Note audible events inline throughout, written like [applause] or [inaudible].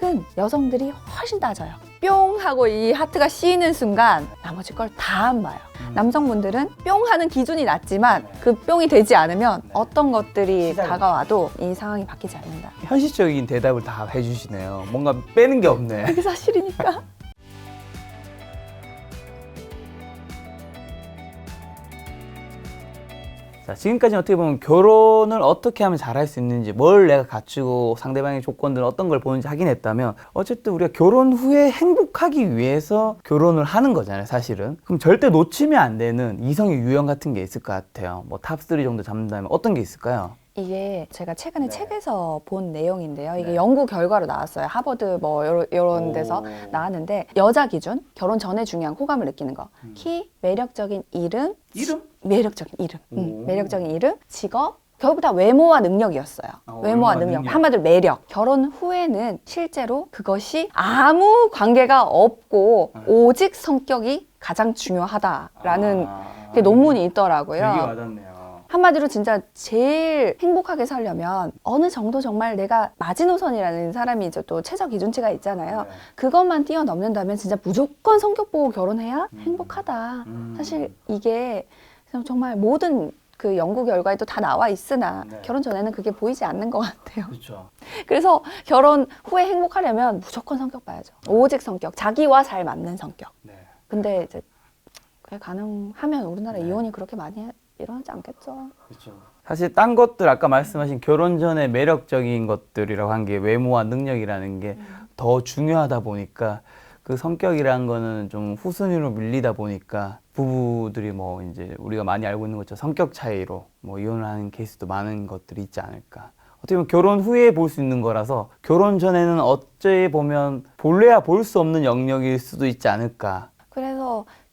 짝은 여성들이 훨씬 따져요. 뿅 하고 이 하트가 씌이는 순간 나머지 걸 다 안 봐요. 음. 남성분들은 뿅 하는 기준이 낮지만 그 뿅이 되지 않으면 네. 어떤 것들이 시작이- 다가와도 이 상황이 바뀌지 않는다. 현실적인 대답을 다 해주시네요. 뭔가 빼는 게 없네. 그게 사실이니까. [laughs] 자, 지금까지 어떻게 보면 결혼을 어떻게 하면 잘할 수 있는지, 뭘 내가 갖추고 상대방의 조건들은 어떤 걸 보는지 확인했다면, 어쨌든 우리가 결혼 후에 행복하기 위해서 결혼을 하는 거잖아요, 사실은. 그럼 절대 놓치면 안 되는 이성의 유형 같은 게 있을 것 같아요. 뭐 탑3 정도 잡는다면 어떤 게 있을까요? 이게 제가 최근에 네. 책에서 본 내용인데요. 이게 네. 연구 결과로 나왔어요. 하버드 뭐 이런, 이런 데서 오. 나왔는데 여자 기준 결혼 전에 중요한 호감을 느끼는 거. 음. 키, 매력적인 이름, 이름? 매력적인 이름, 오. 음, 매력적인 이름, 직업. 결국 다 외모와 능력이었어요. 어, 외모와 외모와 능력. 능력. 한마디로 매력. 결혼 후에는 실제로 그것이 아무 관계가 없고 네. 오직 성격이 가장 중요하다라는 아, 게 논문이 있더라고요. 되게 와닿네요. 한마디로 진짜 제일 행복하게 살려면 어느 정도 정말 내가 마지노선이라는 사람이 이제 또 최저 기준치가 있잖아요. 네. 그것만 뛰어넘는다면 진짜 무조건 성격 보고 결혼해야 음. 행복하다. 음. 사실 이게 정말 모든 그 연구 결과에도 다 나와 있으나 네. 결혼 전에는 그게 보이지 않는 것 같아요. 그렇죠. [laughs] 그래서 결혼 후에 행복하려면 무조건 성격 봐야죠. 오직 성격, 자기와 잘 맞는 성격. 네. 근데 이제 그게 가능하면 우리나라 네. 이혼이 그렇게 많이 일어나지 않겠죠. 그렇죠. 사실 딴 것들 아까 말씀하신 결혼 전에 매력적인 것들이라고 한 게 외모와 능력이라는 게 더 중요하다 보니까 그 성격이라는 거는 좀 후순위로 밀리다 보니까 부부들이 뭐 이제 우리가 많이 알고 있는 것처럼 성격 차이로 뭐 이혼을 하는 케이스도 많은 것들이 있지 않을까. 어떻게 보면 결혼 후에 볼 수 있는 거라서 결혼 전에는 어찌 보면 볼래야 볼 수 없는 영역일 수도 있지 않을까.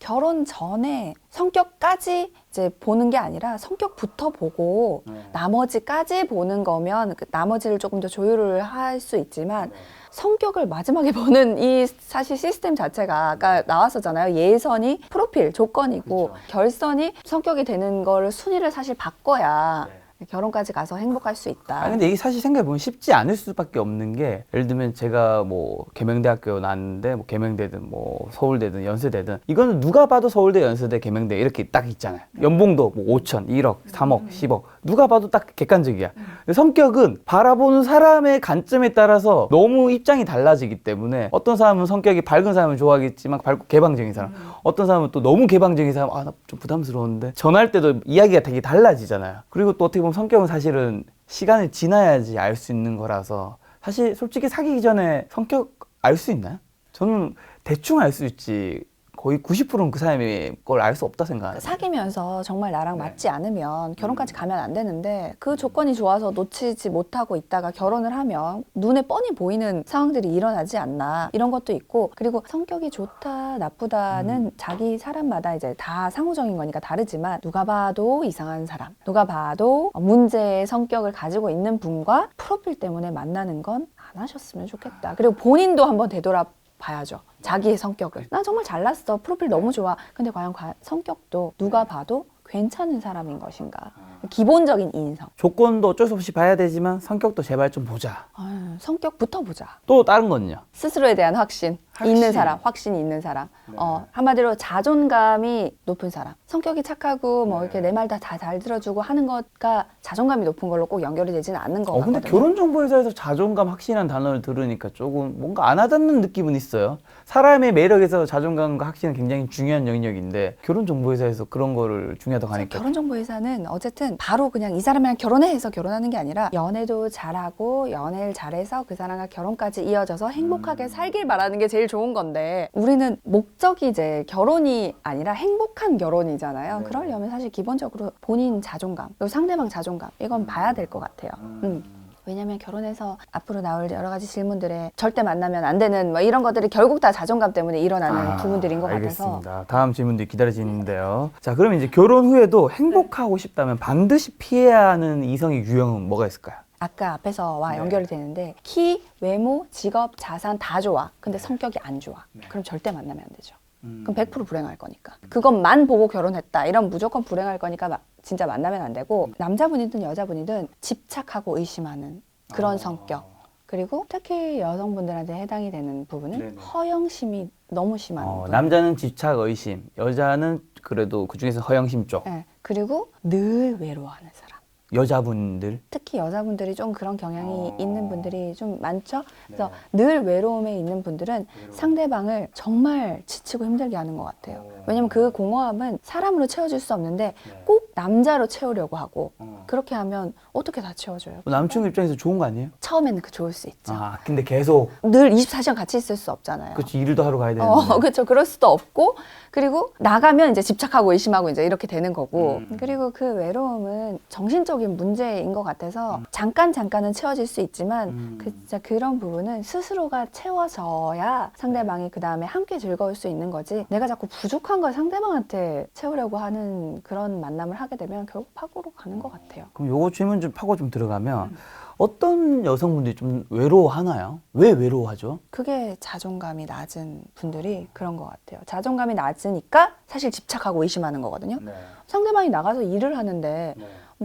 결혼 전에 성격까지 이제 보는 게 아니라 성격부터 보고 네. 나머지까지 보는 거면 그 나머지를 조금 더 조율을 할 수 있지만 네. 성격을 마지막에 [laughs] 보는 이 사실 시스템 자체가 아까 나왔었잖아요. 예선이 프로필 조건이고 그렇죠. 결선이 성격이 되는 거를 순위를 사실 바꿔야 네. 결혼까지 가서 행복할 수 있다. 아 근데 이게 사실 생각해보면 쉽지 않을 수밖에 없는 게 예를 들면 제가 뭐 계명대학교 나왔는데 뭐 계명대든 뭐 서울대든 연세대든 이거는 누가 봐도 서울대 연세대 계명대 이렇게 딱 있잖아요. 연봉도 뭐 5천 1억 3억 10억 누가 봐도 딱 객관적이야. 근데 성격은 바라보는 사람의 관점에 따라서 너무 입장이 달라지기 때문에 어떤 사람은 성격이 밝은 사람을 좋아하겠지만 밝고 개방적인 사람. 어떤 사람은 또 너무 개방적인 사람 아 나 좀 부담스러운데. 전할 때도 이야기가 되게 달라지잖아요. 그리고 또 어떻게 보면 성격은 사실은 시간을 지나야지 알 수 있는 거라서 사실 솔직히 사귀기 전에 성격 알 수 있나요? 저는 대충 알 수 있지 거의 90%는 그 사람의 걸 알 수 없다 생각해요 사귀면서 정말 나랑 네. 맞지 않으면 결혼까지 음. 가면 안 되는데 그 조건이 좋아서 놓치지 못하고 있다가 결혼을 하면 눈에 뻔히 보이는 상황들이 일어나지 않나 이런 것도 있고 그리고 성격이 좋다 나쁘다는 음. 자기 사람마다 이제 다 상호적인 거니까 다르지만 누가 봐도 이상한 사람 누가 봐도 문제의 성격을 가지고 있는 분과 프로필 때문에 만나는 건 안 하셨으면 좋겠다 그리고 본인도 한번 되돌아 봐야죠. 자기의 성격을. 나 정말 잘났어. 프로필 너무 좋아. 근데 과연 과- 성격도 누가 봐도 괜찮은 사람인 것인가. 기본적인 인성. 조건도 어쩔 수 없이 봐야 되지만 성격도 제발 좀 보자 아유, 성격부터 보자. 또 다른 건요 스스로에 대한 확신, 확신. 있는 사람, 확신이 있는 사람. 네. 어, 한마디로 자존감이 높은 사람. 성격이 착하고 뭐 네. 이렇게 내 말 다 잘 들어주고 하는 것과 자존감이 높은 걸로 꼭 연결이 되지는 않는 것 어, 근데 같거든요. 결혼정보회사에서 자존감 확신한 단어를 들으니까 조금 뭔가 안 와닿는 느낌은 있어요. 사람의 매력에서 자존감과 확신은 굉장히 중요한 영역인데 결혼정보회사에서 그런 거를 중요하다고 하니까 결혼정보회사는 어쨌든 바로 그냥 이 사람이랑 결혼해 해서 결혼하는 게 아니라 연애도 잘하고 연애를 잘해서 그 사람과 결혼까지 이어져서 행복하게 음. 살길 바라는 게 제일 좋은 건데 우리는 목적이 이제 결혼이 아니라 행복한 결혼이잖아요. 네. 그러려면 사실 기본적으로 본인 자존감, 그리고 상대방 자존감 이건 봐야 될 것 같아요. 음. 왜냐면 결혼해서 앞으로 나올 여러 가지 질문들에 절대 만나면 안 되는 뭐 이런 것들이 결국 다 자존감 때문에 일어나는 아, 부분들인 것 같아서 알겠습니다. 다음 질문들이 기다려지는데요. 자, 그러면 이제 결혼 후에도 행복하고 싶다면 반드시 피해야 하는 이성의 유형은 뭐가 있을까요? 아까 앞에서와 네. 연결이 되는데 키, 외모, 직업, 자산 다 좋아. 근데 성격이 안 좋아. 네. 그럼 절대 만나면 안 되죠. 음. 그럼 100% 불행할 거니까. 그것만 보고 결혼했다. 이런 무조건 불행할 거니까 마- 진짜 만나면 안 되고 남자분이든 여자분이든 집착하고 의심하는 그런 어. 성격. 그리고 특히 여성분들한테 해당이 되는 부분은 네네. 허영심이 너무 심한 어, 분. 남자는 집착 의심, 여자는 그래도 그 중에서 허영심 쪽. 네. 그리고 늘 외로워하는 사람. 여자분들. 특히 여자분들이 좀 그런 경향이 어. 있는 분들이 좀 많죠. 그래서 네. 늘 외로움에 있는 분들은 상대방을 정말 지치고 힘들게 하는 것 같아요. 어. 왜냐면 그 공허함은 사람으로 채워줄 수 없는데 네. 꼭 남자로 채우려고 하고 어. 그렇게 하면 어떻게 다 채워줘요? 남친 입장에서 좋은 거 아니에요? 처음에는 그 좋을 수 있죠. 아, 근데 계속 늘 24시간 같이 있을 수 없잖아요. 그치 일도 하러 가야 되는데. 어, 그렇죠. 그럴 수도 없고 그리고 나가면 이제 집착하고 의심하고 이제 이렇게 되는 거고 음. 그리고 그 외로움은 정신적인 문제인 것 같아서 잠깐 잠깐은 채워질 수 있지만 음. 그 진짜 그런 부분은 스스로가 채워져야 상대방이 그 다음에 함께 즐거울 수 있는 거지 내가 자꾸 부족한 걸 상대방한테 채우려고 하는 그런 만남을 하게 되면 결국 파고로 가는 것 같아요. 그럼 요거 질문 좀 파고 좀 들어가면 음. 어떤 여성분들이 좀 외로워하나요? 왜 외로워하죠? 그게 자존감이 낮은 분들이 그런 것 같아요. 자존감이 낮으니까 사실 집착하고 의심하는 거거든요. 네. 상대방이 나가서 일을 하는데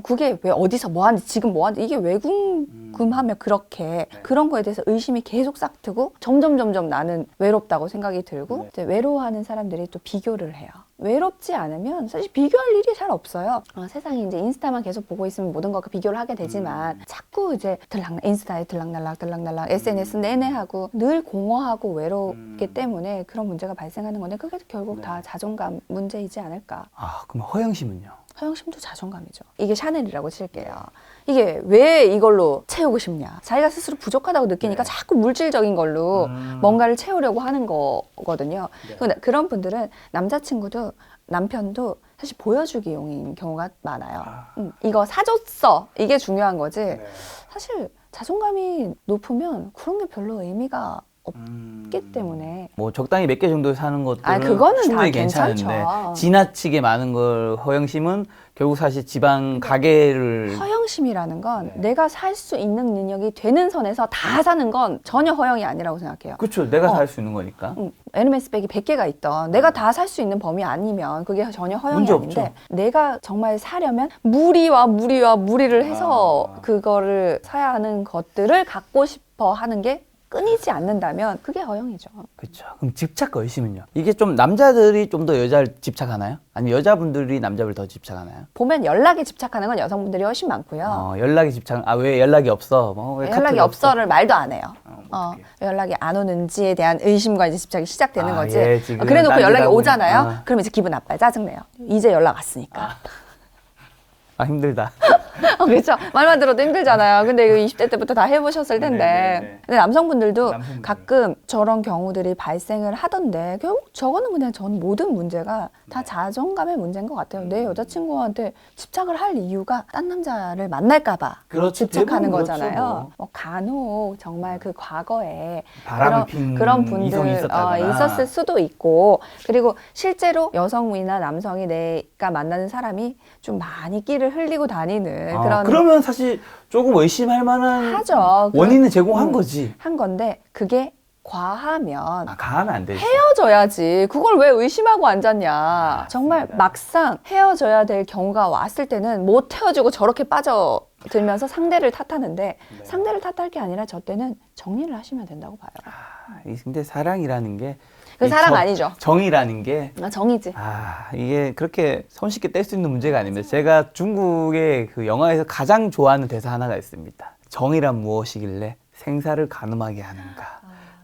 그게 왜 어디서 뭐 하는지 지금 뭐 하는지 이게 왜 궁금하면 그렇게 그런 거에 대해서 의심이 계속 싹 트고 점점 점점 나는 외롭다고 생각이 들고 네. 이제 외로워하는 사람들이 또 비교를 해요. 외롭지 않으면 사실 비교할 일이 잘 없어요. 어, 세상에 이제 인스타만 계속 보고 있으면 모든 것과 비교를 하게 되지만 자꾸 이제 들락 인스타에 들락날락 들락날락 SNS 내내 하고 늘 공허하고 외롭기 음. 때문에 그런 문제가 발생하는 건데 그게 결국 네. 다 자존감 문제이지 않을까. 아 그럼 허영심은요? 허영심도 자존감이죠. 이게 샤넬이라고 칠게요. 이게 왜 이걸로 채우고 싶냐? 자기가 스스로 부족하다고 느끼니까 네. 자꾸 물질적인 걸로 음. 뭔가를 채우려고 하는 거거든요. 네. 그런 분들은 남자친구도 남편도 사실 보여주기용인 경우가 많아요. 아. 음, 이거 사줬어. 이게 중요한 거지. 네. 사실 자존감이 높으면 그런 게 별로 의미가 없기 음. 때문에 뭐 적당히 몇 개 정도 사는 것들은 아, 그거는 충분히 다 괜찮은데 괜찮죠. 지나치게 많은 걸 허영심은 결국 사실 지방 가게를 허영심이라는 건 네. 내가 살 수 있는 능력이 되는 선에서 다 사는 건 전혀 허영이 아니라고 생각해요. 그렇죠 내가 어. 살 수 있는 거니까 음, 에르메스 백이 100개가 있던 내가 다 살 수 있는 범위 아니면 그게 전혀 허영이 문제 아닌데. 내가 정말 사려면 무리와 무리와 무리를 해서 아. 그거를 사야 하는 것들을 갖고 싶어 하는 게 끊이지 않는다면 그게 허영이죠. 그렇죠 그럼 집착과 의심은요 이게 좀 남자들이 좀 더 여자를 집착하나요? 아니면 여자분들이 남자를 더 집착하나요? 보면 연락에 집착하는 건 여성분들이 훨씬 많고요. 어, 연락이 집착 아 왜 연락이 없어 뭐 왜 연락이 카톡이 없어를 말도 안 해요. 어, 어, 어떡해. 연락이 안 오는지에 대한 의심과 이제 집착이 시작되는 아, 거지. 예, 지금 어, 그래놓고 딴 연락이 보니- 오잖아요. 아. 그럼 이제 기분 나빠요. 짜증내요. 이제 연락 왔으니까. 아 힘들다 [laughs] 어, [laughs] 그렇죠. 말만 들어도 힘들잖아요. 근데 이거 20대 때부터 다 해보셨을 텐데. 네, 네, 네. 근데 남성분들도 남성분들. 가끔 저런 경우들이 발생을 하던데 결국 저거는 그냥 전 모든 문제가 네. 다 자존감의 문제인 것 같아요. 음. 내 여자친구한테 집착을 할 이유가 딴 남자를 만날까봐 그렇죠. 집착하는 대부분 그렇죠, 거잖아요. 뭐. 뭐 간혹 정말 그 과거에 바람을 그런, 핀 그런 이성이 분들 있었다거나. 어, 있었을 수도 있고 그리고 실제로 여성이나 남성이 내가 만나는 사람이 좀 많이 끼를 흘리고 다니는 아, 그런 그러면 사실 조금 의심할 만한 하죠. 그- 원인을 제공한 음. 거지 한 건데 그게 과하면 아 가하면 안 되지 헤어져야지. 그걸 왜 의심하고 앉았냐. 정말 맞습니다. 막상 헤어져야 될 경우가 왔을 때는 못 헤어지고 저렇게 빠져들면서 상대를 탓하는데 네. 상대를 탓할 게 아니라 저 때는 정리를 하시면 된다고 봐요. 아, 이- 근데 사랑이라는 게 그이 사랑 정- 아니죠. 정이라는 게 아, 정이지. 아, 이게 그렇게 손쉽게 뗄 수 있는 문제가 아닙니다. 제가 중국의 그 영화에서 가장 좋아하는 대사 하나가 있습니다. 정이란 무엇이길래 생사를 가늠하게 하는가.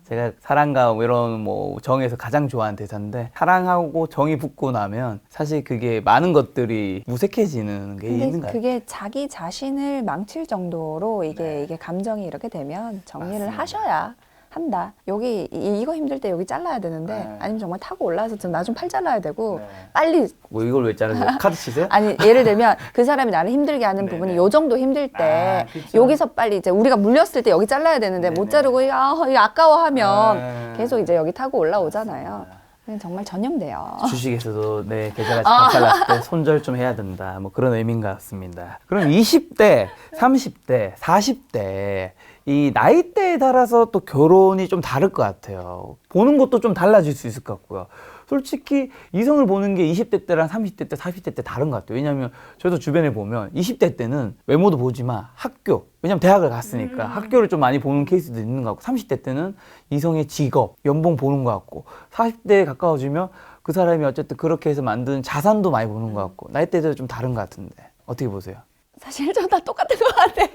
제가 사랑과 뭐 이런 뭐 정에서 가장 좋아하는 대사인데 사랑하고 정이 붙고 나면 사실 그게 많은 것들이 무색해지는 게 있는 근데 거예요. 그게 자기 자신을 망칠 정도로 이게 이게 감정이 이렇게 되면 정리를 네. 맞습니다. 하셔야 한다. 여기 이, 이거 힘들 때 여기 잘라야 되는데 네. 아니면 정말 타고 올라와서 나좀 팔 잘라야 되고 네. 빨리 뭐 이걸 왜 자르세요? [laughs] 카드 치세요? 아니 예를 들면 그 사람이 나를 힘들게 하는 네네. 부분이 요 정도 힘들 때 아, 그쵸. 여기서 빨리 이제 우리가 물렸을 때 여기 잘라야 되는데 못 네네. 자르고 아, 이거 아까워하면 아. 계속 이제 여기 타고 올라오잖아요. 그냥 정말 전염돼요. 주식에서도 내 계좌가 박살났을 때 손절 좀 해야 된다. 뭐 그런 의미인 것 같습니다. 그럼 20대, 30대, 40대 이 나이대에 따라서 또 결혼이 좀 다를 것 같아요. 보는 것도 좀 달라질 수 있을 것 같고요. 솔직히 이성을 보는 게 20대 때랑 30대 때, 40대 때 다른 것 같아요. 왜냐하면 저도 주변에 보면 20대 때는 외모도 보지만 학교, 왜냐면 대학을 갔으니까 학교를 좀 많이 보는 케이스도 있는 것 같고 30대 때는 이성의 직업, 연봉 보는 것 같고 40대에 가까워지면 그 사람이 어쨌든 그렇게 해서 만든 자산도 많이 보는 것 같고 나이대도 좀 다른 것 같은데 어떻게 보세요? 사실 저다 똑같은 것 같아요.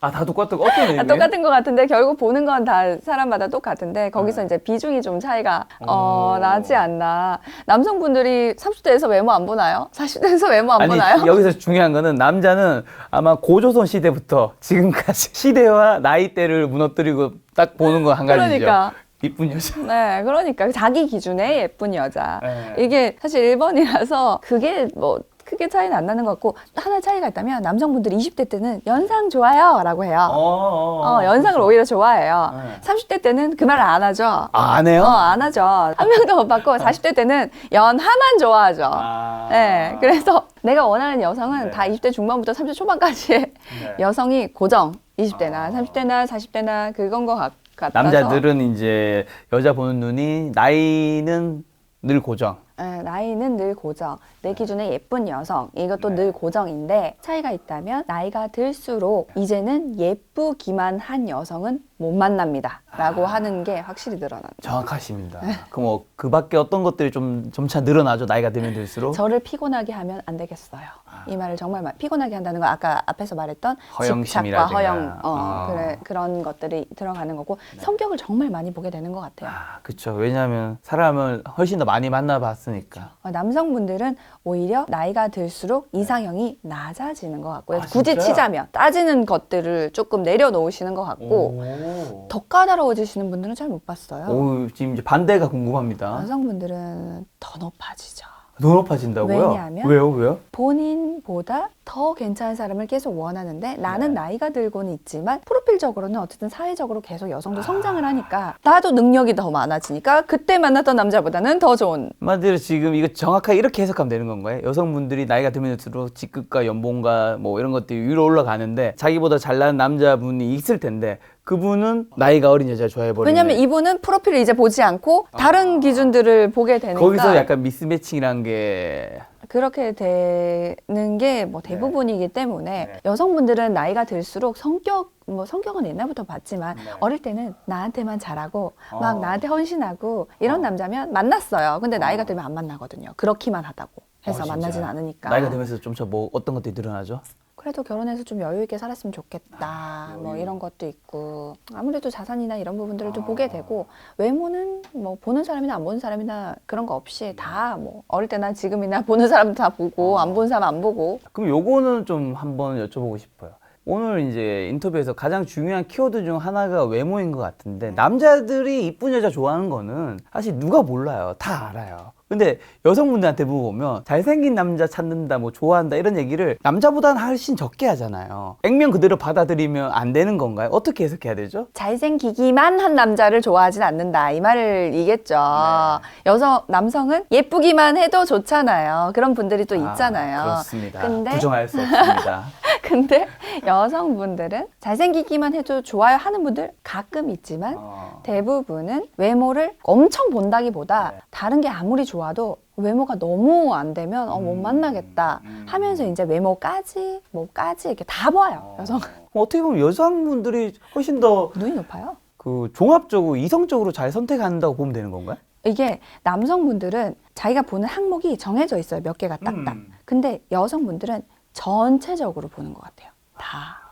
아 다 똑같은 거 어떤 의미예요? 다 똑같은 것 같은데 결국 보는 건 다 사람마다 똑같은데 거기서 이제 비중이 좀 차이가 어, 네. 오. 나지 않나. 남성분들이 30대에서 외모 안 보나요? 40대에서 외모 안 아니 보나요? 여기서 중요한 거는 남자는 아마 고조선 시대부터 지금까지 [laughs] 시대와 나이대를 무너뜨리고 딱 보는 거 한 가지죠. 그러니까. 이쁜 여자. 네, 그러니까 자기 기준의 예쁜 여자. 네. 이게 사실 1번이라서 그게 뭐 크게 차이는 안 나는 것 같고 하나 차이가 있다면 남성분들이 20대 때는 연상 좋아요라고 해요. 어, 어, 연상을 오히려 좋아해요. 네. 30대 때는 그 말을 안 하죠. 아, 안 해요? 어, 안 하죠. 한 명도 못 받고 40대 때는 연하만 좋아하죠. 아. 네, 그래서 내가 원하는 여성은 네. 다 20대 중반부터 30대 초반까지의 네. [laughs] 여성이 고정. 20대나 아. 30대나 40대나 그건 것 같, 같아서. 남자들은 이제 여자 보는 눈이 나이는 늘 고정. 예, 나이는 늘 고정. 내 네. 기준의 예쁜 여성. 이것도 늘 고정인데 차이가 있다면 나이가 들수록 이제는 예쁘기만 한 여성은 못 만납니다. 라고 아. 하는 게 확실히 늘어난다. 정확하십니다. 네. 그럼 뭐 그 밖에 어떤 것들이 좀 점차 늘어나죠. 나이가 들면 들수록. 저를 피곤하게 하면 안 되겠어요. 이 말을 정말 마- 피곤하게 한다는 건 아까 앞에서 말했던 집착과 허영심이라든가. 허영 어, 어. 그래, 그런 것들이 들어가는 거고 성격을 정말 많이 보게 되는 것 같아요. 아, 그렇죠. 왜냐하면 사람을 훨씬 더 많이 만나봤 으니까. 어, 남성분들은 오히려 나이가 들수록 이상형이 낮아지는 것 같고요. 아, 굳이 진짜요? 치자면 따지는 것들을 조금 내려놓으시는 것 같고 오. 더 까다로워지시는 분들은 잘 못 봤어요. 오, 지금 이제 반대가 궁금합니다. 여성분들은 더 높아지죠. 더 높아진다고요? 왜냐하면- 왜요? 왜요? 본인보다 더 괜찮은 사람을 계속 원하는데 나는 나이가 들고는 있지만 프로필적으로는 어쨌든 사회적으로 계속 여성도 성장을 하니까 나도 능력이 더 많아지니까 그때 만났던 남자보다는 더 좋은. 한마디로 지금 이거 정확하게 이렇게 해석하면 되는 건가요? 여성분들이 나이가 들면 들수록 직급과 연봉과 뭐 이런 것들이 위로 올라가는데 자기보다 잘나는 남자분이 있을 텐데 그분은 나이가 어린 여자 좋아해버리는 왜냐면 이분은 프로필을 이제 보지 않고 다른 기준들을 보게 되니까. 거기서 약간 미스매칭이란 게 그렇게 되는 게 뭐 대부분이기 때문에 네. 여성분들은 나이가 들수록 성격 뭐 성격은 옛날부터 봤지만 네. 어릴 때는 나한테만 잘하고 막 어. 나한테 헌신하고 이런 어. 남자면 만났어요. 근데 나이가 어. 들면 안 만나거든요. 그렇기만 하다고 해서 어, 진짜요? 만나진 않으니까. 나이가 들면서 좀더 뭐 어떤 것들이 늘어나죠? 그래도 결혼해서 좀 여유 있게 살았으면 좋겠다. 뭐 여유. 이런 것도 있고 아무래도 자산이나 이런 부분들을 좀 아. 보게 되고 외모는 뭐 보는 사람이나 안 보는 사람이나 그런 거 없이 다 뭐 어릴 때나 지금이나 [laughs] 보는 사람 다 보고 어. 안 보는 사람 안 보고 그럼 요거는 좀 한번 여쭤보고 싶어요. 오늘 이제 인터뷰에서 가장 중요한 키워드 중 하나가 외모인 것 같은데 남자들이 이쁜 여자 좋아하는 거는 사실 누가 몰라요. 다 알아요. 근데 여성분들한테 물어보면 잘생긴 남자 찾는다, 뭐 좋아한다 이런 얘기를 남자보다는 훨씬 적게 하잖아요. 액면 그대로 받아들이면 안 되는 건가요? 어떻게 해석해야 되죠? 잘생기기만 한 남자를 좋아하진 않는다 이 말을 이겠죠. 네. 여성 남성은 예쁘기만 해도 좋잖아요. 그런 분들이 또 있잖아요. 아, 그렇습니다. 근데 부정할 수 없습니다. [laughs] 근데 여성분들은 잘생기기만 해도 좋아요 하는 분들 가끔 있지만 어. 대부분은 외모를 엄청 본다기보다 네. 다른 게 아무리 좋아 도 외모가 너무 안 되면 어, 못 음, 만나겠다 음. 하면서 이제 외모까지 뭐까지 이렇게 다 봐요 어. 여성 어떻게 보면 여성분들이 훨씬 더 눈이 높아요. 그 종합적으로 이성적으로 잘 선택한다고 보면 되는 건가요? 이게 남성분들은 자기가 보는 항목이 정해져 있어요 몇 개가 딱딱. 음. 근데 여성분들은 전체적으로 보는 것 같아요. 다.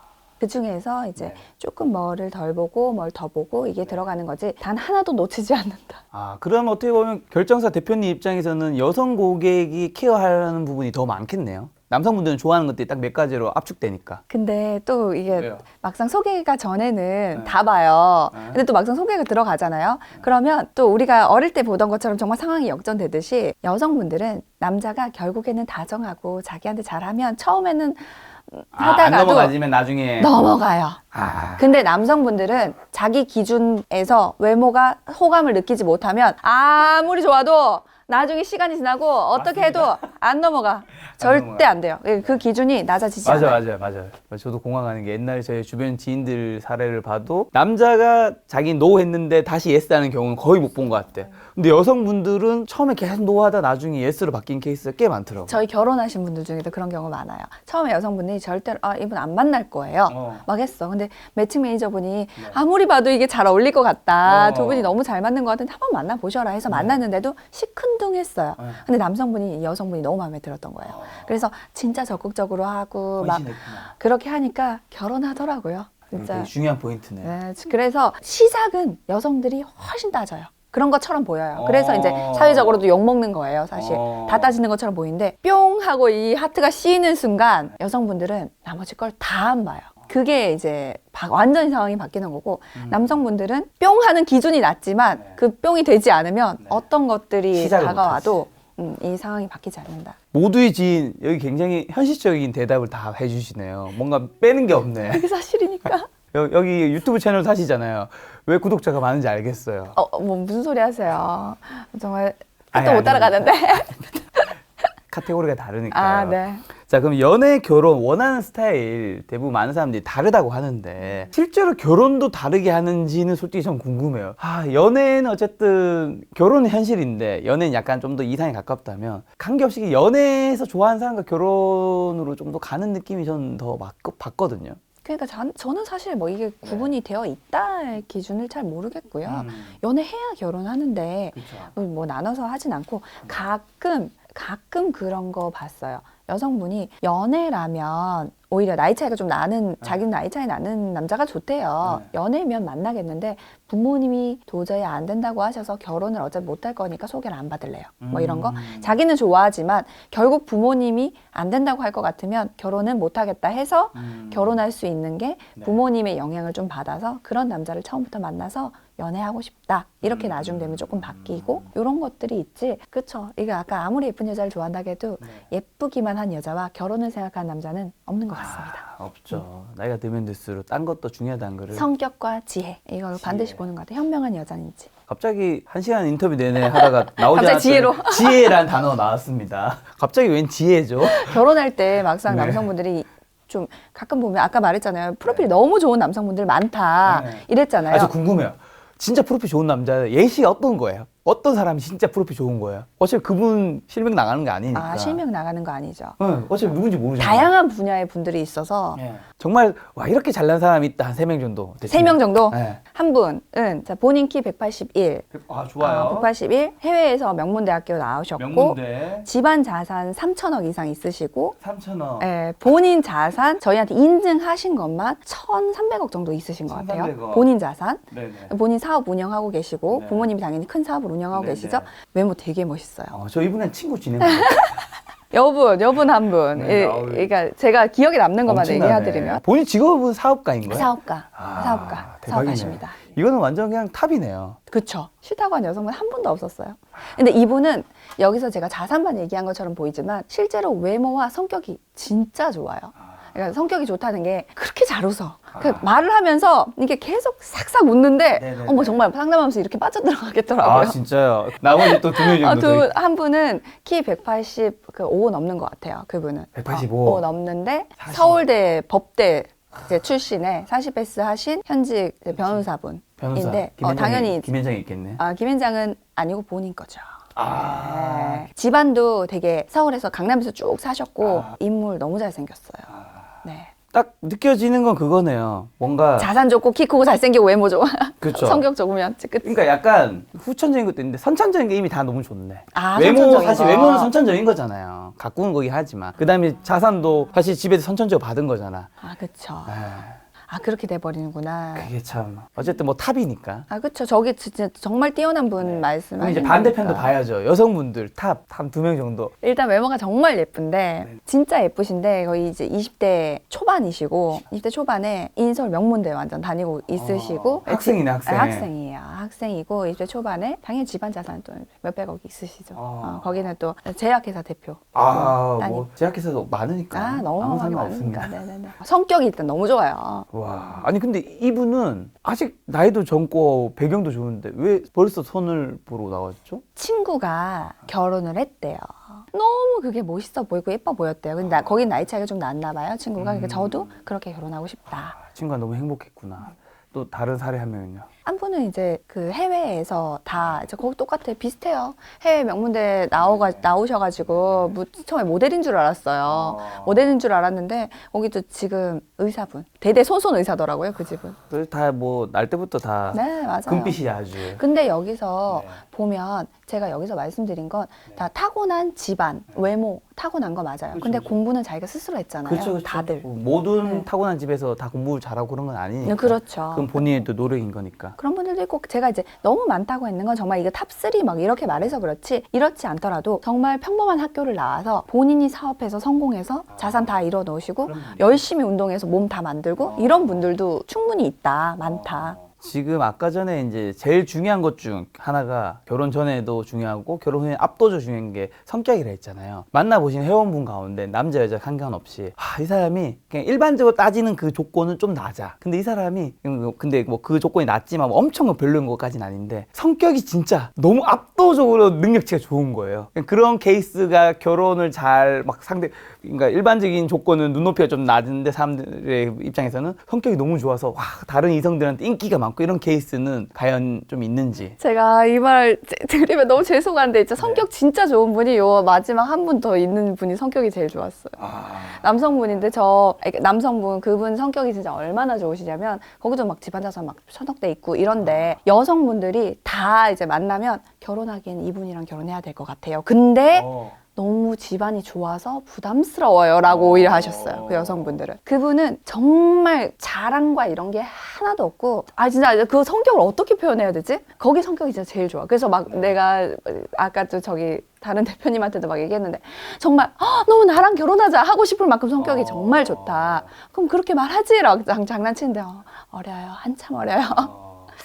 그 중에서 이제 네. 조금 뭐를 덜 보고 뭘 더 보고 이게 들어가는 거지 단 하나도 놓치지 [laughs] 않는다. 아, 그럼 어떻게 보면 결정사 대표님 입장에서는 여성 고객이 케어하는 부분이 더 많겠네요. 남성분들은 좋아하는 것들이 딱 몇 가지로 압축되니까. 근데 또 이게 왜요? 막상 소개가 전에는 네. 다 봐요. 네. 근데 또 막상 소개가 들어가잖아요. 그러면 또 우리가 어릴 때 보던 것처럼 정말 상황이 역전되듯이 여성분들은 남자가 결국에는 다정하고 자기한테 잘하면 처음에는 하다가도 넘어가지면 나중에 넘어가요. 아, 근데 남성분들은 자기 기준에서 외모가 호감을 느끼지 못하면 아무리 좋아도 나중에 시간이 지나고 어떻게 해도 안 넘어가. 절대 넘어가요. 안 돼요. 예, 그 기준이 낮아지지 맞아 않아요. 맞아요 맞아요. 저도 공감하는 게 옛날에 저희 주변 지인들 사례를 봐도 남자가 자기 노 했는데 다시 예스 하는 경우는 거의 못 본 것 같아. 근데 여성분들은 처음에 계속 노하다 나중에 예스로 바뀐 케이스가 꽤 많더라고. 저희 결혼하신 분들 중에도 그런 경우 많아요. 처음에 여성분이 절대로 아 이분 안 만날 거예요. 어. 막 했어. 근데 매칭 매니저분이 아무리 봐도 이게 잘 어울릴 것 같다. 어. 두 분이 너무 잘 맞는 것 같은데 한번 만나 보셔라 해서 만났는데도 시큰둥했어요. 네. 근데 남성분이 여성분이 너무 마음에 들었던 거예요. 그래서 진짜 적극적으로 하고 막 헌신했구나. 그렇게 하니까 결혼하더라고요. 진짜. 되게 중요한 포인트네. 네, 그래서 시작은 여성들이 훨씬 따져요. 그런 것처럼 보여요. 그래서 어. 이제 사회적으로도 욕 먹는 거예요, 사실. 어. 다 따지는 것처럼 보이는데 뿅 하고 이 하트가 씌이는 순간 여성분들은 나머지 걸 다 안 봐요. 그게 이제 바- 완전히 상황이 바뀌는 거고 남성분들은 뿅 하는 기준이 낮지만 음. 네. 그 뿅이 되지 않으면 네. 어떤 것들이 시작을 다가와도 음, 이 상황이 바뀌지 않는다. 모두의 지인 여기 굉장히 현실적인 대답을 다 해주시네요. 뭔가 빼는 게 없네. 그게 사실이니까. [laughs] 여, 여기 유튜브 채널 사시잖아요. 왜 구독자가 많은지 알겠어요. 어, 어, 뭐 무슨 소리 하세요? 정말 아니, 또 못 아니. 따라가는데. [laughs] 카테고리가 다르니까. 아, 네. 자, 그럼 연애, 결혼, 원하는 스타일 대부분 많은 사람들이 다르다고 하는데 실제로 결혼도 다르게 하는지는 솔직히 좀 궁금해요. 아, 연애는 어쨌든 결혼은 현실인데 연애는 약간 좀 더 이상에 가깝다면 관계없이 연애에서 좋아하는 사람과 결혼으로 좀 더 가는 느낌이 저는 더 맞, 봤거든요. 그러니까 저, 저는 사실 뭐 이게 구분이 되어 있다의 기준을 잘 모르겠고요. 음. 연애해야 결혼하는데 그렇죠. 뭐 나눠서 하진 않고 가끔 가끔 그런 거 봤어요. 여성분이 연애라면 오히려 나이 차이가 좀 나는 자기는 나이 차이 나는 남자가 좋대요. 네. 연애면 만나겠는데 부모님이 도저히 안 된다고 하셔서 결혼을 어차피 못 할 거니까 소개를 안 받을래요. 뭐 이런 거. 음. 자기는 좋아하지만 결국 부모님이 안 된다고 할 것 같으면 결혼은 못 하겠다 해서 음. 결혼할 수 있는 게 네. 부모님의 영향을 좀 받아서 그런 남자를 처음부터 만나서 연애하고 싶다 이렇게 음. 나중 되면 조금 바뀌고 이런 것들이 있지 그쵸 이게 아까 아무리 예쁜 여자를 좋아한다 해도 네. 예쁘기만 한 여자와 결혼을 생각하는 남자는 없는 것 같습니다 아, 없죠. 나이가 들면 들수록 딴 것도 중요하다는 거를 성격과 지혜 이걸 반드시 보는 것 같아요 현명한 여자인지 갑자기 한 시간 인터뷰 내내 하다가 [laughs] 나오지 갑자기 않았던 지혜로. 지혜란 단어가 나왔습니다. 갑자기 웬 지혜죠? [laughs] 결혼할 때 막상 네. 남성분들이 좀 가끔 보면 아까 말했잖아요 프로필이 너무 좋은 남성분들 많다 네. 이랬잖아요 아, 저 궁금해요. 진짜 프로필 좋은 남자 예시가 어떤 거예요? 어떤 사람이 진짜 프로필 좋은 거예요? 어차피 그분 실명 나가는 거 아니니까. 아 실명 나가는 거 아니죠 응, 어차피 누군지 모르잖아요. 다양한 분야의 분들이 있어서 예. 정말 와 이렇게 잘난 사람이 있다 한 세 명 정도. 세 명 정도 네. 한 분은 자, 본인 키 181, 아 어, 181 해외에서 명문대학교 나오셨고 명문대 집안 자산 3천억 이상 있으시고 3천원. 예, 본인 자산 저희한테 인증하신 것만 1,300억 정도 있으신 것 같아요. 1,300억. 본인 자산. 네네. 본인 사업 운영하고 계시고 네. 부모님이 당연히 큰 사업을 운영하고 네네. 계시죠. 외모 되게 멋있어요. 어, 저 이분은 친구 지내는 거 [laughs] 여분, 여분 한 분. 네, 예, 아우. 그러니까 제가 기억에 남는 것만 얘기해드리면 본인 직업은 사업가인 거예요? 사업가, 아, 사업가, 대박이네. 사업가십니다. 이거는 완전 그냥 탑이네요. 그쵸. 싫다고 한 여성분 한 분도 없었어요. 근데 이분은 여기서 제가 자산만 얘기한 것처럼 보이지만 실제로 외모와 성격이 진짜 좋아요. 그러니까 성격이 좋다는 게 그렇게 잘 웃어. 그 아. 말을 하면서 이게 계속 싹싹 웃는데 네네네. 어머 정말 상담하면서 이렇게 빠져들어가겠더라고요. 아 진짜요? 나머지 또 두 명 정도. 어, 더 두, 한 분은 키 185 넘는 것 같아요. 그분은. 185. 어, 넘는데 40. 서울대 법대 이제 출신의 40S 하신 현직 변호사분인데 변호사. 어, 당연히 김현장이 있겠네. 아, 김현장은 아니고 본인 거죠. 아. 네. 집안도 되게 서울에서 강남에서 쭉 사셨고 아. 인물 너무 잘생겼어요. 네. 딱 느껴지는 건 그거네요. 뭔가 자산 좋고 키 크고 잘생기고 외모 좋아. 그쵸. [laughs] 성격 좋으면 끝. 그러니까 약간 후천적인 것도 있는데 선천적인 게 이미 다 너무 좋네. 아, 외모 선천적인 사실 거. 외모는 선천적인 거잖아요. 가꾸는 거긴 하지만 그다음에 자산도 사실 집에서 선천적으로 받은 거잖아. 아. 아, 아, 그렇게 돼버리는구나. 그게 참 어쨌든 뭐 탑이니까. 아, 그쵸. 저기 진짜 정말 뛰어난 분 그럼 말씀하신 이제 반대편도. 봐야죠. 여성분들 탑, 탑두명 정도. 일단 외모가 정말 예쁜데 네. 진짜 예쁘신데 거의 이제 20대 초반이시고 20대 초반에 인서울 명문대 완전 다니고 있으시고 어, 학생이네, 학생. 아, 학생이에요. 학생이고 20대 초반에 당연히 집안 자산 또 몇백억이 있으시죠. 아. 어, 거기는 또 제약회사 대표. 아. 뭐 제약회사도 많으니까 아 너무 아무 많이 상관 없습니다. 많으니까. 네네네. 성격이 일단 너무 좋아요. 와, 아니 근데 이분은 아직 나이도 젊고 배경도 좋은데 왜 벌써 손을 보러 나왔죠? 친구가 결혼을 했대요. 너무 그게 멋있어 보이고 예뻐 보였대요. 근데 나- 거긴 나이 차이가 좀 났나 봐요, 친구가. 그러니까 저도 그렇게 결혼하고 싶다. 아, 친구가 너무 행복했구나. 또 다른 사례 한 명은요. 한 분은 이제 그 해외에서 다 이제 거기 똑같아 비슷해요. 해외 명문대 나오가 나오셔가지고 뭐 처음에 모델인 줄 알았어요. 모델인 줄 알았는데 거기도 지금 의사분 대대손손 의사더라고요 그 집은. 다 뭐 날 때부터 다 네 맞아요. 금빛이 아주. 근데 여기서 네. 보면 제가 여기서 말씀드린 건 다 타고난 집안 외모 타고난 거 맞아요. 그렇죠, 근데 그렇죠. 공부는 자기가 스스로 했잖아요. 그렇죠, 그렇죠. 다들. 뭐 모든 네. 타고난 집에서 다 공부 를 잘하고 그런 건 아니니까. 네, 그렇죠. 그건 본인의 또 노력인 거니까. 그런 분들도 있고 제가 이제 너무 많다고 했는 건 정말 이거 탑3 막 이렇게 말해서 그렇지 이렇지 않더라도 정말 평범한 학교를 나와서 본인이 사업해서 성공해서 자산 다 이뤄 놓으시고 열심히 운동해서 몸 다 만들고 이런 분들도 충분히 있다 많다 지금 아까 전에 이제 제일 중요한 것 중 하나가 결혼 전에도 중요하고 결혼 후에 압도적 중요한 게 성격이라 했잖아요. 만나보신 회원분 가운데 남자 여자 상관없이 아, 이 사람이 그냥 일반적으로 따지는 그 조건은 좀 낮아. 근데 이 사람이 근데 뭐 그 조건이 낮지만 뭐 엄청 별로인 것까지는 아닌데 성격이 진짜 너무 압도적으로 능력치가 좋은 거예요. 그런 케이스가 결혼을 잘 막 상대 그러니까 일반적인 조건은 눈높이가 좀 낮은데 사람들의 입장에서는 성격이 너무 좋아서 와 다른 이성들한테 인기가 많고 이런 케이스는 과연 좀 있는지. 제가 이 말 드리면 너무 죄송한데 진짜 성격 진짜 좋은 분이 요 마지막 한 분 더 있는 분이 성격이 제일 좋았어요. 남성분인데 저 아니, 남성분 그분 성격이 진짜 얼마나 좋으시냐면 거기도 막 집안 자산 막 천억대 있고 이런데 여성분들이 다 이제 만나면 결혼하기엔 이분이랑 결혼해야 될 것 같아요. 근데 어. 너무 집안이 좋아서 부담스러워요 라고 오히려 하셨어요. 그 여성분들은. 그분은 정말 자랑과 이런 게 하나도 없고 아 진짜 그 성격을 어떻게 표현해야 되지? 거기 성격이 진짜 제일 좋아. 그래서 막 내가 아까 또 저기 다른 [laughs] 대표님한테도 막 얘기했는데 정말 "아, 너무 나랑 결혼하자 하고 싶을 만큼 성격이 정말 좋다. 그럼 그렇게 말하지 라고 장- 장난치는데 어, 어려요. 한참 어려요.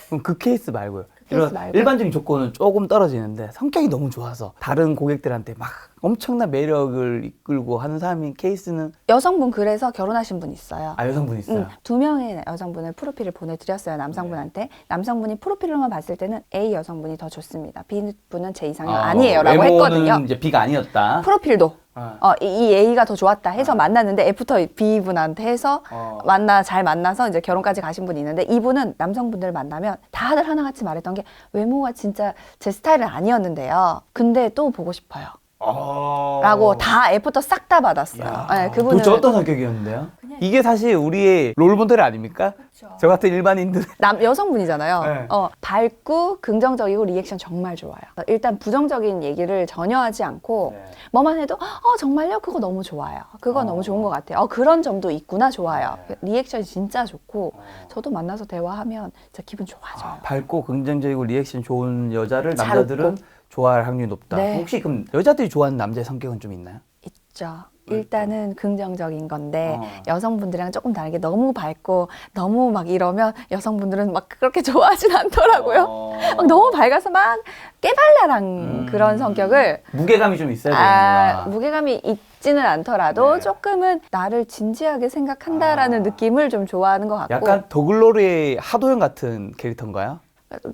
그럼 그 케이스 말고요. 이런 말고? 일반적인 조건은 조금 떨어지는데 성격이 너무 좋아서 다른 고객들한테 막 엄청난 매력을 이끌고 하는 사람인 케이스는 여성분 그래서 결혼하신 분 있어요. 아 여성분 있어요. 응, 두 명의 여성분을 프로필을 보내드렸어요 남성분한테 남성분이 프로필로만 봤을 때는 A 여성분이 더 좋습니다 B 분은 제 이상형 아, 아, 니에요라고 외모는 했거든요 이제 B가 아니었다. 프로필도 아. 어, 이, 이 A가 더 좋았다 해서 만났는데 F터 B 분한테 해서 어. 만나 잘 만나서 이제 결혼까지 가신 분이 있는데 이분은 남성분들 만나면 다들 하나같이 말했던 게 외모가 진짜 제 스타일은 아니었는데요 근데 또 보고 싶어요 어. 라고 다 F터 싹 다 받았어요 야, 네, 그분은 도대체 어떤 성격이었는데요? 이게 사실 우리의 롤모델 아닙니까? 저 같은 일반인들 [laughs] 남 여성분이잖아요. 네. 어, 밝고 긍정적이고 리액션 정말 좋아요. 일단 부정적인 얘기를 전혀 하지 않고 네. 뭐만 해도 어 정말요? 그거 너무 좋아요. 그거 어. 너무 좋은 것 같아요. 어 그런 점도 있구나 좋아요. 네. 리액션이 진짜 좋고 저도 만나서 대화하면 진짜 기분 좋아져요. 아, 밝고 긍정적이고 리액션 좋은 여자를 잘 남자들은 웃고. 좋아할 확률이 높다. 네. 혹시 그럼 여자들이 좋아하는 남자의 성격은 좀 있나요? 있죠. 일단은 긍정적인 건데 어. 여성분들이랑 조금 다르게 너무 밝고 너무 막 이러면 여성분들은 막 그렇게 [laughs] 좋아하진 않더라고요. 어. 막 너무 밝아서 막 깨발랄한 음. 그런 성격을 무게감이 좀 있어야 아, 되는구나. 무게감이 있지는 않더라도 네. 조금은 나를 진지하게 생각한다라는 아. 느낌을 좀 좋아하는 것 같고 약간 더글로리의 하도현 같은 캐릭터인가요?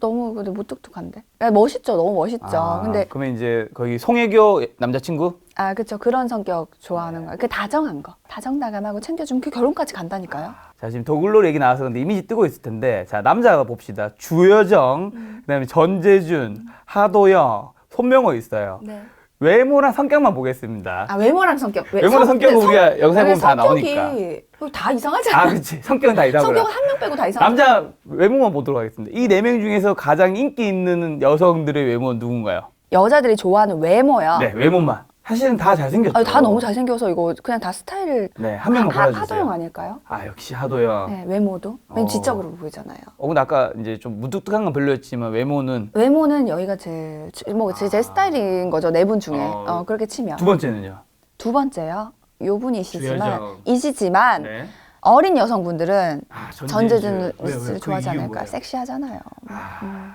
너무 근데 무뚝뚝한데? 야, 멋있죠 너무 멋있죠. 아, 근데 그러면 이제 거기 송혜교 남자친구? 아 그쵸. 그런 성격 좋아하는 거예요 그 다정한 거. 다정다감하고 챙겨주면 그 결혼까지 간다니까요. 자 지금 더글로리 얘기 나와서 근데 이미지 뜨고 있을 텐데 자 남자가 봅시다. 주여정 음. 그다음에 전재준 하도영 손명호 있어요. 네. 외모랑 성격만 보겠습니다. 아 외모랑 성격. 외, 외모랑 성격은 성- 우리가 영상에 보면 다 성격이 나오니까. 다 이상하지 아 않아 그치. 성격은 다 이상하고요 성격은 한 명 빼고 다 이상하지 남자 외모만 보도록 하겠습니다. 이 네 명 중에서 가장 인기 있는 여성들의 외모는 누군가요? 여자들이 좋아하는 외모요? 네 외모만 사실은 다 잘생겼죠 아, 다 너무 잘생겨서 이거 그냥 다 스타일 네한 명만 하- 골라주세요 하도영 아닐까요? 아 역시 하도영 네, 외모도. 왜냐면 어. 지적으로 보이잖아요. 어 근데 아까 이제 좀 무뚝뚝한 건 별로였지만 외모는 외모는 여기가 제, 뭐제 제 스타일인 거죠. 네 분 중에. 어. 어, 그렇게 치면. 두 번째는요? 두 번째요. 요 분이시지만, 주여정. 이시지만, 네. 어린 여성분들은 아, 전재준 왜, 왜? 씨를 그 좋아하지 않을까? 섹시하잖아요. 아, 음.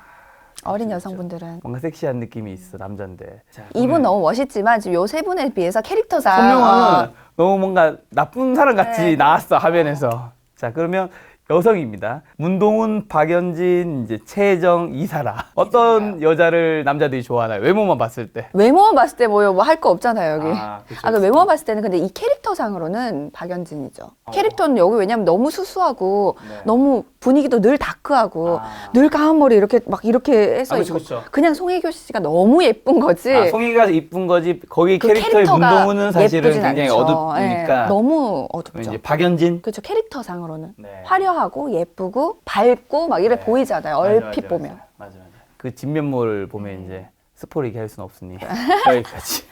어린 그렇죠. 여성분들은 뭔가 섹시한 느낌이 있어 남잔데. 자, 이분 너무 멋있지만 지금 요 세 분에 비해서 캐릭터상 선명은 어, 너무 뭔가 나쁜 사람 같이 네. 나왔어 화면에서. 자 그러면 여성입니다. 문동훈, 박연진, 이제 최정, 이사라. 어떤 여자를 남자들이 좋아하나요? 외모만 봤을 때. 외모만 봤을 때뭐뭐할 거 없잖아요 여기. 아, 그쵸, 아, 그 그쵸. 외모만 봤을 때는 근데 이 캐릭터상으로는 박연진이죠. 캐릭터는 여기 왜냐면 너무 수수하고 어. 네. 너무 분위기도 늘 다크하고 아. 늘 까만 머리 이렇게 막 이렇게 해서 아, 그쵸, 있고 그쵸. 그냥 송혜교 씨가 너무 예쁜 거지. 아, 송이가 이쁜 거지 거기 그 캐릭터의 캐릭터가 문동훈은 사실은 예쁘진 굉장히 않죠. 어둡니까. 예, 너무 어둡죠. 이제 박연진. 그렇죠. 캐릭터상으로는 네. 화려하고 예쁘고 밝고 막 이래 네. 보이잖아요. 맞아, 얼핏 맞아, 보면. 맞아, 맞아, 맞아. 그 진면모를 보면 이제 스포를 얘기할 수는 없으니 [laughs] 여기까지.